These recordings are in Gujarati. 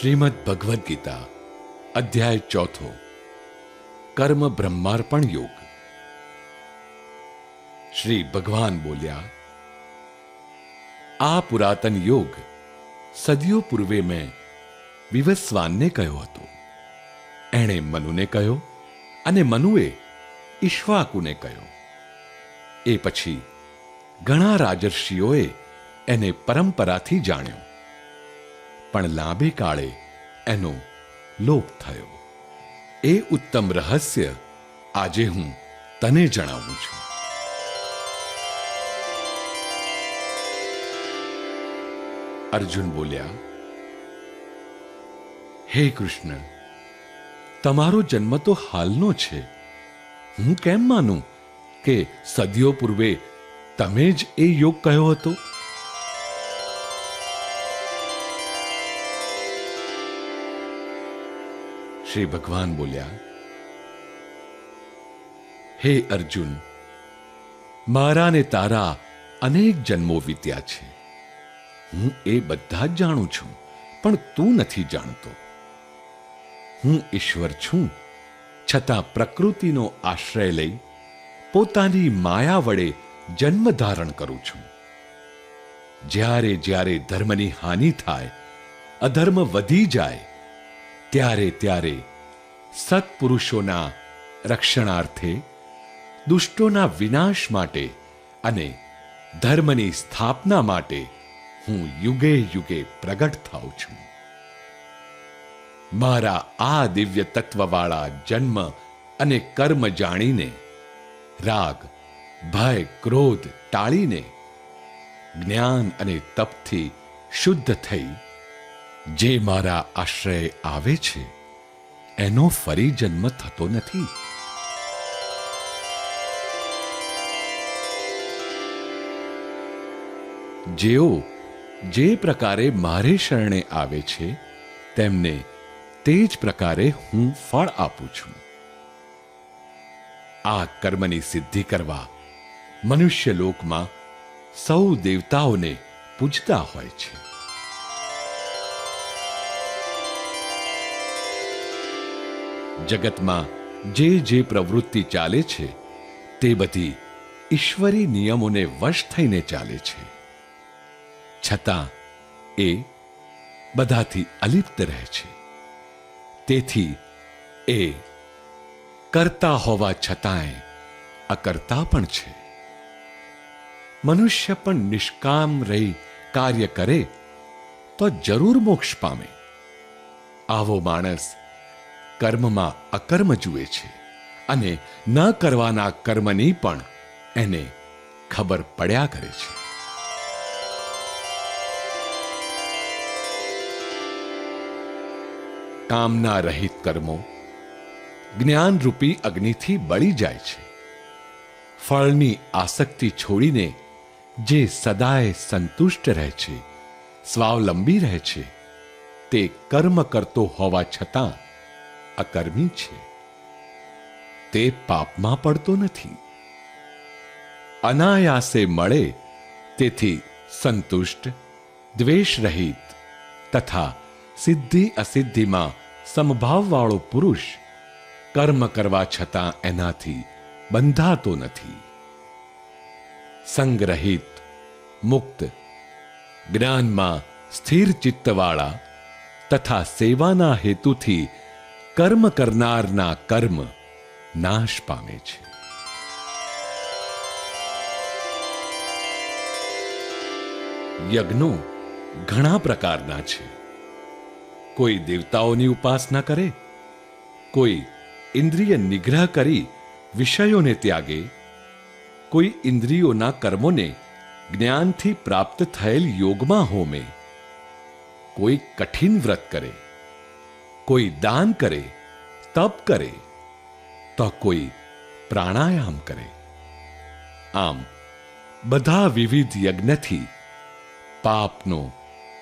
શ્રીમદ ભગવદ્ ગીતા, અધ્યાય ચોથો, કર્મ બ્રહ્માર્પણ યોગ. શ્રી ભગવાન બોલ્યા, આ પુરાતન યોગ સદીઓ પૂર્વે મેં વિવસ્વાનને કહ્યો હતો. એણે મનુને કહ્યો અને મનુએ ઈશ્વાકુને કહ્યો. એ પછી ઘણા રાજર્ષિઓએ એને પરંપરાથી જાણ્યો. પણ લાંબે કાળે એનો લોપ થયો. એ ઉત્તમ રહસ્ય આજે હું તને જણાવું છું. અર્જુન બોલ્યા, હે કૃષ્ણ, તમારો જન્મ તો હાલનો છે. હું કેમ માનું કે સદીઓ પૂર્વે તમે જ એ યોગ કહ્યો હતો? શ્રી ભગવાન બોલ્યા, હે અર્જુન મારા ને તારા અનેક જન્મો વીત્યા છે. હું એ બધા જ જાણું છું, પણ તું નથી જાણતો. હું ઈશ્વર છું, છતાં પ્રકૃતિનો આશ્રય લઈ પોતાની માયા વડે જન્મ ધારણ કરું છું. જ્યારે જ્યારે ધર્મની હાનિ થાય, અધર્મ વધી જાય ત્યારે ત્યારે સત્પુરુષોના રક્ષણાર્થે, દુષ્ટોના વિનાશ માટે અને ધર્મની સ્થાપના માટે હું યુગે યુગે પ્રગટ થાઉં છું. મારા આ દિવ્ય તત્વવાળા જન્મ અને કર્મ જાણીને, રાગ, ભય, ક્રોધ ટાળીને જ્ઞાન અને તપથી શુદ્ધ થઈ જે મારા આશ્રય આવે છે, એનો ફરી જન્મ થતો નથી. જેઓ જે પ્રકારે મારે શરણે આવે છે, તેમને તે જ પ્રકારે હું ફળ આપું છું. આ કર્મની સિદ્ધિ કરવા મનુષ્ય લોકમાં સૌ દેવતાઓને પૂજતા હોય છે. જગતમાં જે જે પ્રવૃત્તિ ચાલે છે, તે બધી ઈશ્વરી નિયમોને વશ થઈને ચાલે છે. છતાં એ બધાથી અલિપ્ત રહે છે. તેથી એ કરતા હોવા છતાંય અકર્તા પણ છે. મનુષ્ય પણ નિષ્કામ રહી કાર્ય કરે તો જરૂર મોક્ષ પામે. આવો માણસ કર્મમાં અકર્મ જુએ છે અને ન કરવાના કર્મની પણ એને ખબર પડ્યા કરે છે. કામના રહિત કર્મો જ્ઞાનરૂપી અગ્નિથી બળી જાય છે. ફળની આસક્તિ છોડીને જે સદાય સંતુષ્ટ રહે છે, સ્વાવલંબી રહે છે, તે કર્મ કરતો હોવા છતાં અકર્મી છે. તે પાપમાં પડતો નથી. અનાયાસે મળે, તેથી સંતુષ્ટ દ્વેષ રહિત તથા સિદ્ધિ અસિદ્ધિમાં સમભાવવાળો પુરુષ કર્મ કરવા છતાં એનાથી બંધાતો નથી. સંગ્રહિત, મુક્ત, જ્ઞાનમાં સ્થિર ચિત્તવાળા તથા સેવાના હેતુથી કર્મ કરનારના કર્મ નાશ પામે છે. યજ્ઞો ઘણા પ્રકારના છે. કોઈ દેવતાઓની ઉપાસના કરે, કોઈ ઇન્દ્રિય નિગ્રહ કરી વિષયોને ત્યાગે, કોઈ ઇન્દ્રિયોના કર્મોને જ્ઞાનથી પ્રાપ્ત થયેલ યોગમાં હોમે, કોઈ કઠિન વ્રત કરે. કોઈ દાન કરે, તપ કરે, તો કોઈ પ્રાણાયામ કરે. આમ બધા વિવિધ યજ્ઞથી પાપનો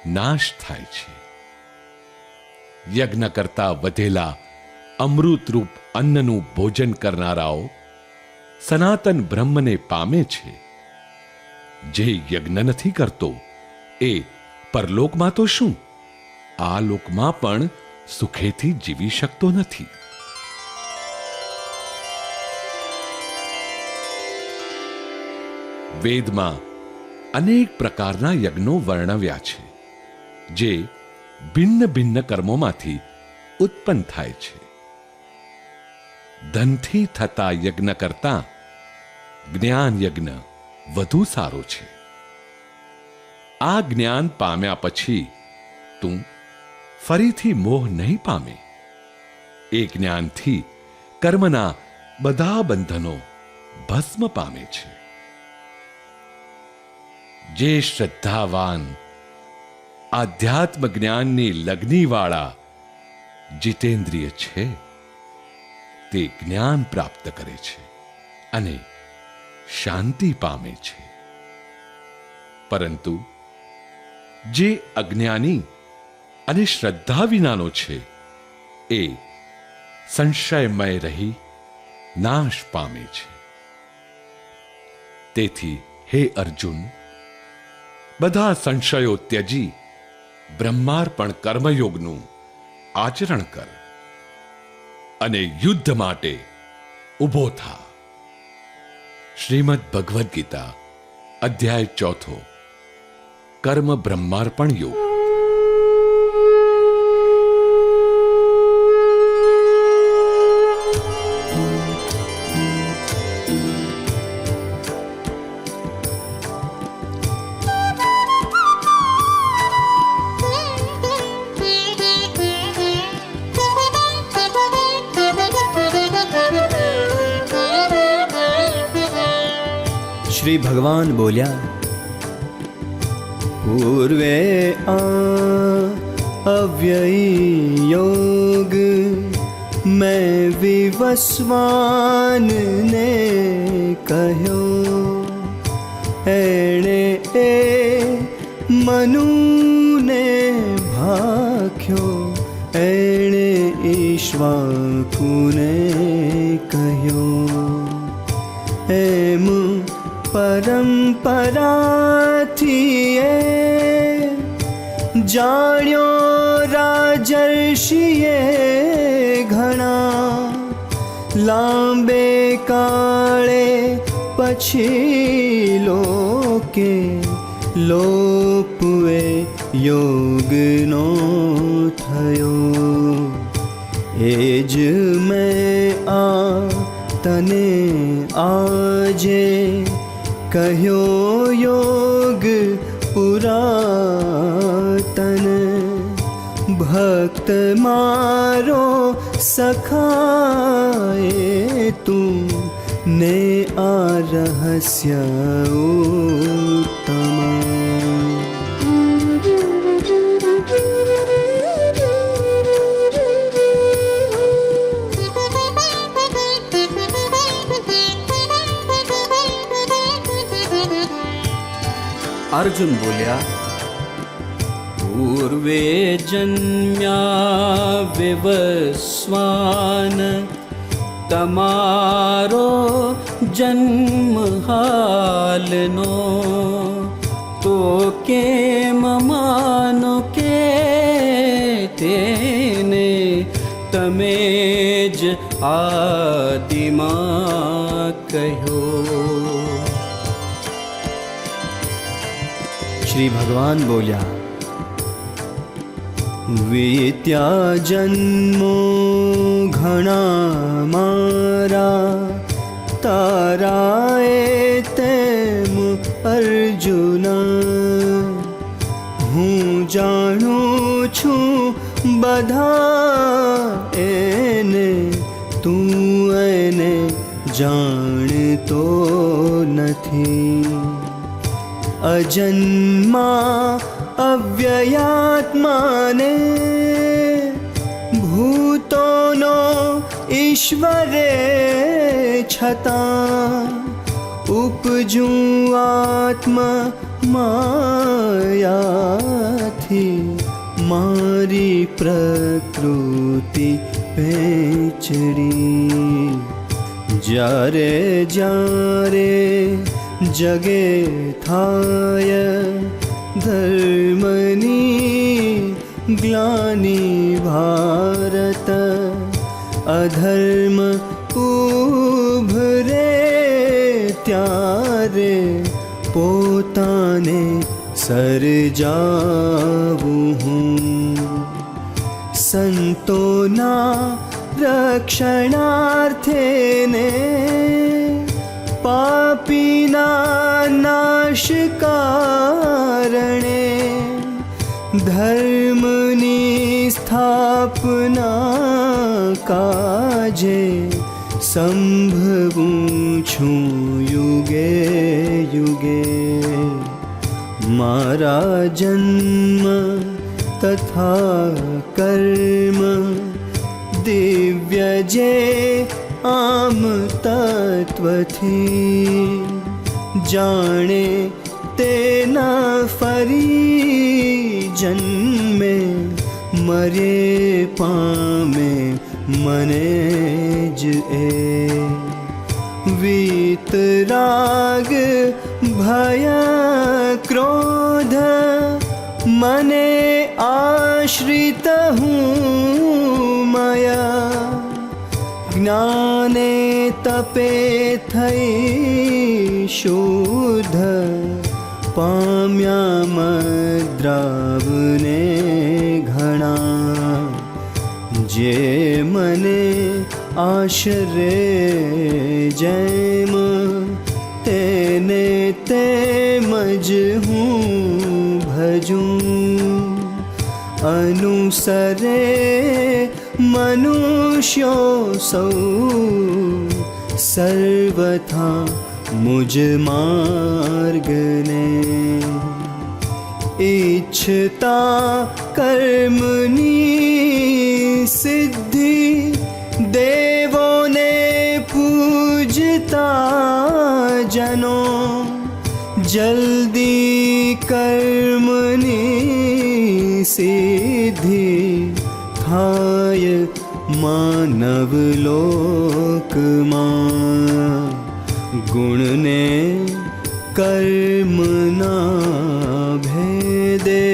નાશ થાય છે. યજ્ઞ કરતા વધેલા અમૃતરૂપ અન્નનું ભોજન કરનારાઓ સનાતન બ્રહ્મને પામે છે. જે યજ્ઞ નથી કરતો, એ પરલોકમાં તો શું? આ લોકમાં પણ સુખેથી જીવી શકતો નથી. વેદમાં અનેક પ્રકારના યજ્ઞો વર્ણવ્યા છે, જે ભિન્ન ભિન્ન કર્મોમાંથી ઉત્પન્ન થાય છે. ધનથી થતા યજ્ઞ કરતા જ્ઞાન યજ્ઞ વધુ સારો છે. આ જ્ઞાન પામ્યા પછી તું ફરીથી મોહ નહીં પામે. એ જ્ઞાનથી કર્મના બધા બંધનો ભસ્મ પામે છે. જે શ્રદ્ધાવાન આધ્યાત્મ જ્ઞાનની લગ્નીવાળા જીતેન્દ્રિય છે, તે જ્ઞાન પ્રાપ્ત કરે છે અને શાંતિ પામે છે. પરંતુ જે અજ્ઞાની અને શ્રદ્ધા વિનાનો છે. એ સંશયમય રહી નાશ પામે છે. તેથી હે અર્જુન, બધા સંશયો ત્યજી, બ્રહ્માર્પણ કર્મયોગનું આચરણ કર અને યુદ્ધ માટે ઊભો થા. શ્રીમદ ભગવદ્ ગીતા, અધ્યાય ચોથો, કર્મ બ્રહ્માર્પણ યોગ. ભગવાન બોલ્યા પૂર્વે આ અવ્યય યોગ મેં વિવસ્વાનને કહ્યો એણે એ મનુને ભાખ્યો એણે ઈશ્વાકુને કહ્યો એમ પરંપરાથી જાણ્યો રાજર્ષિએ ઘણા. લાંબે કાળે પછી લોકે લોપવે યોગનો થયો. એ જ મેં આ તને આજે કહ્યો યોગ પુરાતન. ભક્ત મારો સખાય તું ને આ રહસ્ય અર્જુન બોલ્યા પૂર્વે જન્મ્યા વિવસ્વાન તમારો જન્મ હાલનો તો કેમ માનો કે તેને તમે જ આદિમાં શ્રી ભગવાન બોલ્યા વેત્યા જન્મો ઘણા મારા તારાએ તેમ અર્જુન હું જાણું છું બધા એને તું એને જાણતો નથી અજન્મા અવ્યયાત્માને ભૂતોનો ઈશ્વરે છતાં ઉપજું આત્મ માયાથી મારી પ્રકૃતિ પેચડી જ્યારે જ્યારે जगेथाय धर्मनि ग्लानि भारत अधर्म उभरे त्यारे पोताने सर्जाबु सन्तोना रक्षणार्थे પાપીના નાશ કારણે ધર્મની સ્થાપના કાજે સંભવું છું યુગે યુગે. મારા જન્મ તથા કર્મ દિવ્ય જે આમ તત્વથી જાણે તેના ફરી જન્મે, મરે પામે મને જ એ. વીતરાગ ભય, ક્રોધ મને આશ્રિત હું મયા. જ્ઞાને તપે थै शोध पाम्यामद्रावने घणा। जे मने आश्रे जैम तेने आशरे जह भजू। अनुसरे मनुष्यो सौ सर्वथा मुझ मार्ग ने। इच्छता कर्मनी सिद्धि देवो ने पूजता जनो। जल्दी कर्मुनि सिद्धि था मानव लोकमा गुणने कर्मणा भेदे।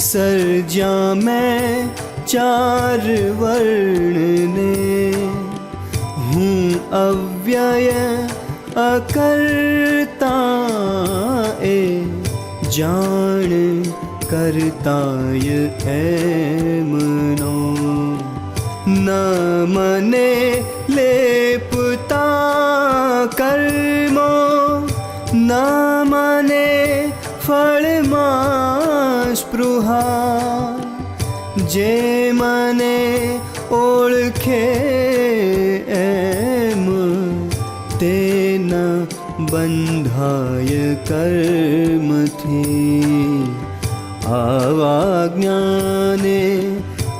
सर्जा मैं चार वर्णने अव्यय अकर्ता ए जान करताय ए मने लेपता कर्मो न मने फलमा स्पृहा। ज मने ओळखे एम मे न बन्धाय कर् आवा ज्ञाने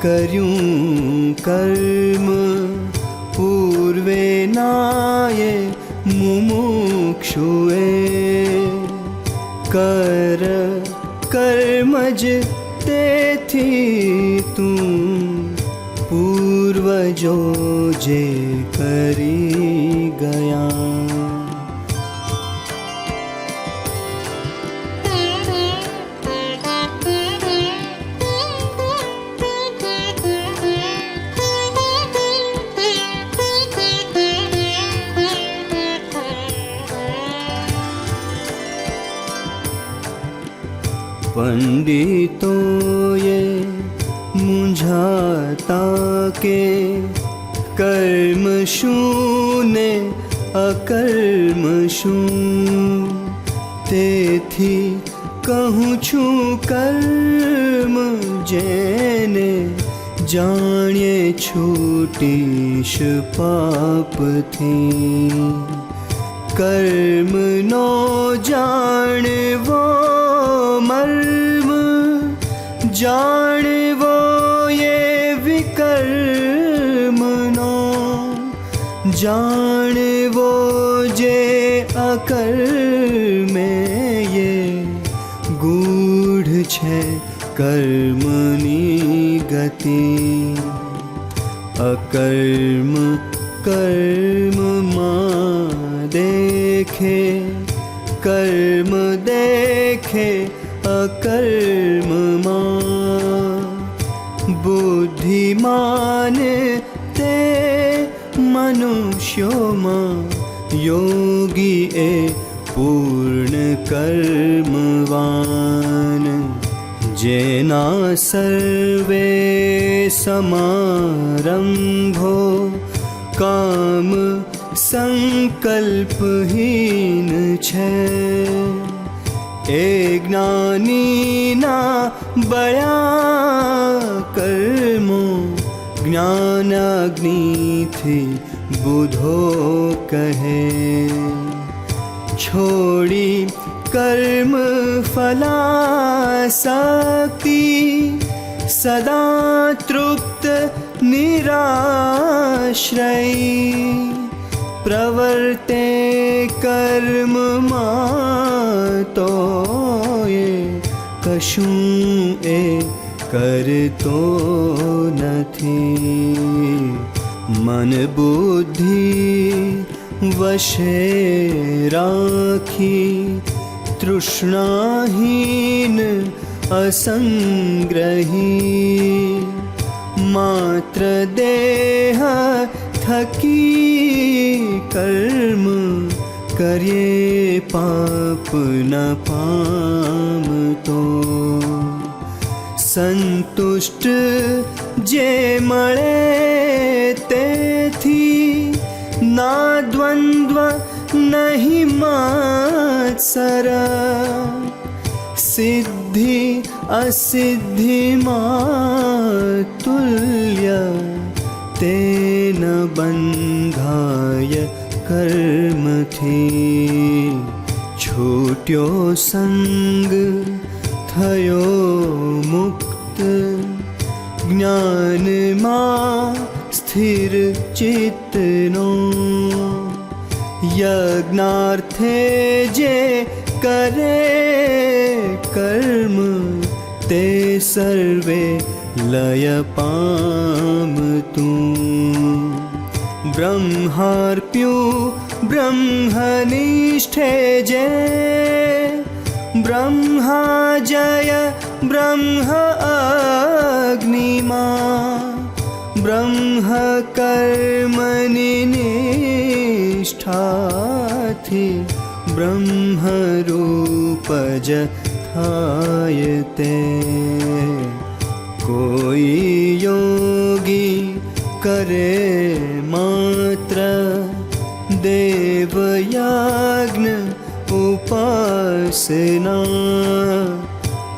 કર્યું કર્મ. પૂર્વે નાયે મુમુક્ષુએ. કર કર્મજ તેથી તું પૂર્વજો જે કરી पण्डितो ये मुझाता के कर्मशू ने अकर्मशू ते छू कर्म जे जाने छूटीश पाप थी। कर्म नो जाण જાણવો એ વિકર્મનો જાણવો જે અકર્મે એ ગૂઢ છે કર્મની ગતિ. અકર્મ કર્મમાં દેખે, કર્મ દેખે અકર્મમાં मानते मनुष्यो मा योगी ए पूर्ण कर्मवान्। जना सर्वे समारम्भो काम सङ्कल्पहीन छानि बया कर ज्ञानाग्नि ग्नि बुधो कहे छोड़ी कर्म कर्मफला सदा तृप्त निराश्रय। प्रवर्ते कर्म मातो कशु ए કરતો નથી. મન બુદ્ધિ વશે રાખી. તૃષ્ણાહીન અસંગ્રહી. માત્ર દેહ થકી કર્મ કરે પાપ ન પામતો. सन्तुष्टे ते नाद्वन्द्व नहि मा सिद्धि असिद्धि मा तुल्य ते न बन्धाय कर्म छूटो सङ्ग थयो मुक्त। ज्ञानमा मा स्थिरचित्नो यज्ञार्थे जे करे कर्म ते सर्वे लय लयपातु ब्रह्मार्प्यु ब्रह्मनिष्ठे जे જે બ્રહ્મા જય બ્રહ્મ અગ્નિમાં બ્રહ્મ કર્મની નિષ્ઠાથી બ્રહ્મરૂપ જ થાય તે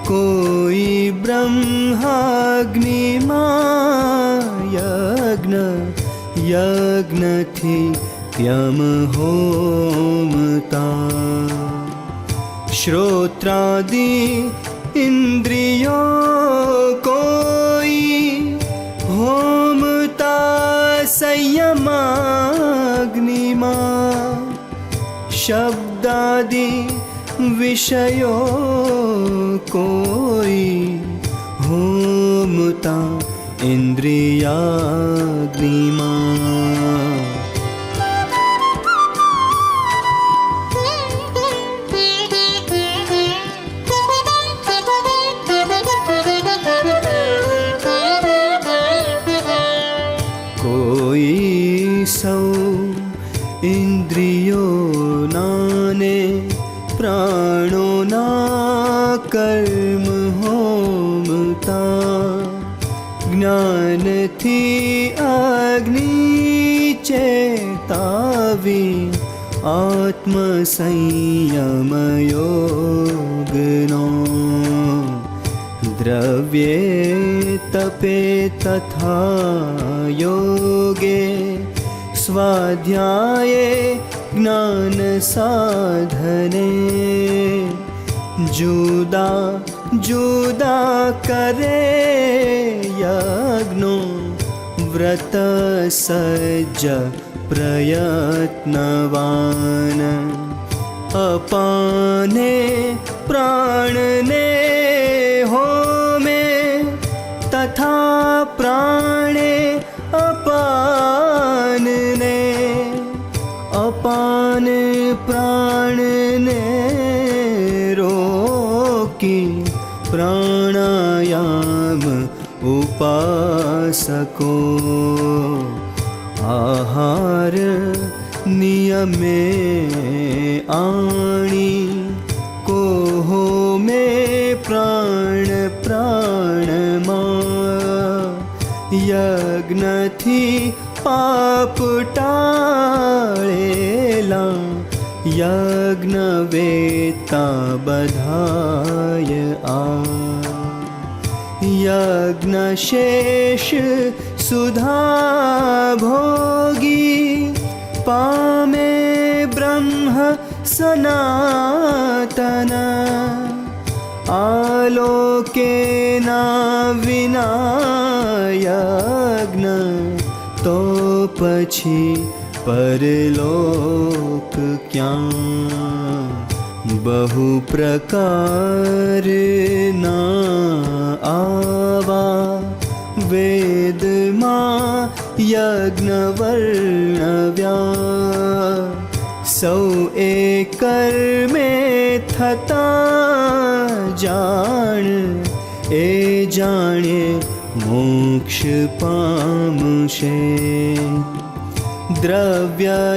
कोई ब्रह्माग्निमा यज्ञ यज्ञथि यम होमता। श्रोत्रादि इन्द्रियो कोई होमता संयमाग्निमा। शब्द શબ્દાદિ વિષયો કોઈ હોમતા ઇન્દ્રિયાગ્નિમાં પ્રાણોના કર્મ હોમતા જ્ઞાનથી અગ્નિ ચેતાવી આત્મસંયમયોગનો દ્રવ્યે તપે તથા યોગે સ્વાધ્યાયે ज्ञानसाधने। जुदा जुदा करे यज्ञो व्रतसज्ज प्रयत्नवान्। अपाने प्राणने होमे तथा प्राण उपासको आहार नियमे आणि कोहो मे प्राण प्राणमा यज्ञथि पाप टाळेला यज्ञवेता बधाय आ यज्ञशेष सुधा भोगी पामे ब्रह्म सनातन। आलोकेना विना यज्ञ तो पछि परलोक क्या बहु बहुप्रकारणा आवा। वेदमा यज्ञवर्णव्या। सौ एकर्मे थता जाण ए मोक्ष पामुषे द्रव्ययज्ञो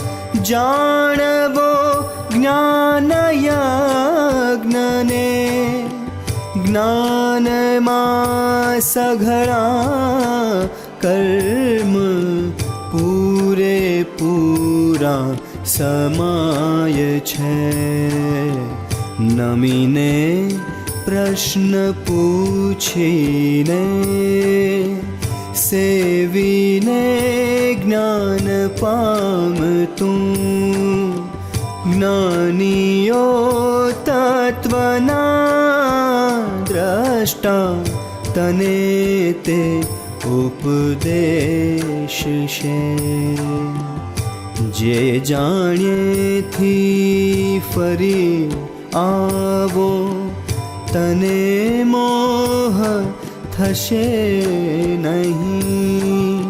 जोो ज्ञानयगने ज्ञानघ कर्म पूरे पूरा समाय छे। नमिने प्रश्न पूछिने सेविने ज्ञान पम तानियो तत्त्वना द्रष्टा तने ते उपदेशे जे जाण्ये फरी आवो तने मोह થશે નહીં.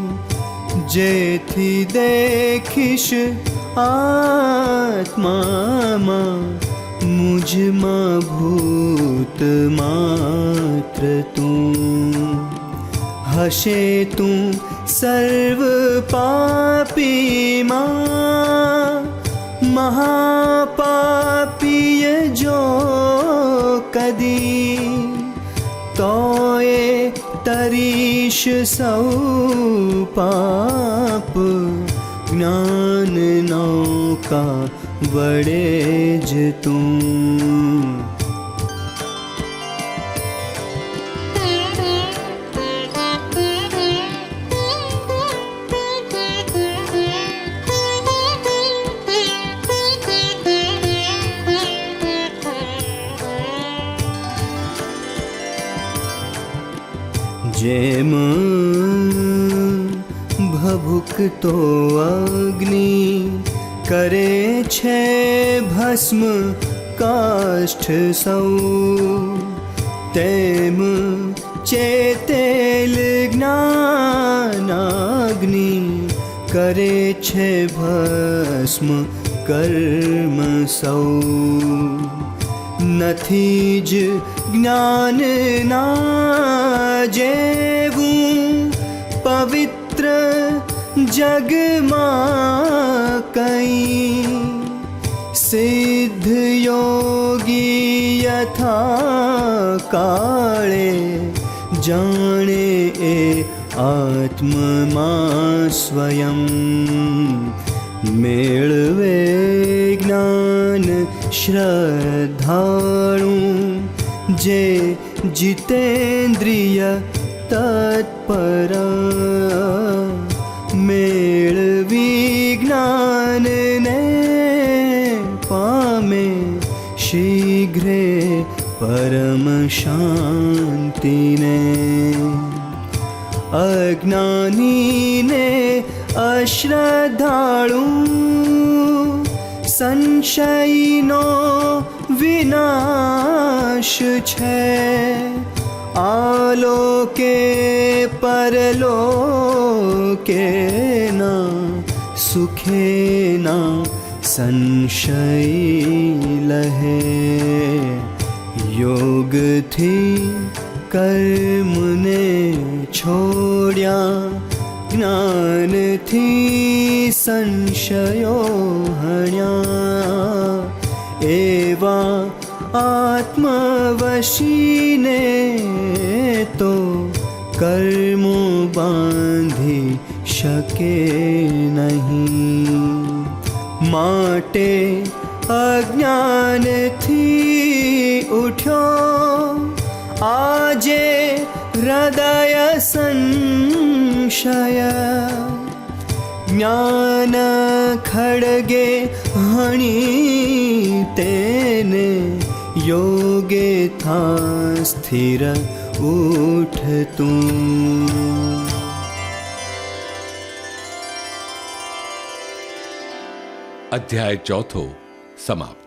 જેથી દેખીશ આત્મામાં, મુજમાં ભૂત માત્ર તું. હશે તું સર્વ પાપીમાં, મહાપાપીય જો કદી तरिश सौ पाप ज्ञान नौका वडेज तु કાષ્ઠ સૌ તેમ ચેતેલ જ્ઞાનાગ્નિ કરે છે ભસ્મ કર્મ સૌ નથી જ જ્ઞાનના જેવું પવિત્ર જગમાં કઈ સિદ્ધ थाे जाने ए आत्ममा स्वयं। मेळवे ज्ञान श्रद्धाणु जे जितेन्द्रिय तत्पर। शिने अज्ञानीने अश्रद्धाणु संशयिनो विनाश छे। आलोके परलोके न सुखे न संशयी लहे। યોગથી કર્મને છોડ્યા જ્ઞાનથી સંશયો હણ્યા એવા આત્મવશીને તો કર્મો બાંધી શકે નહીં માટે उठ्यो आजे हृदय संशय। ज्ञान खड़गे हणी तेने योगे था स्थिर उठ तू। अध्याय चौथो समाप्त।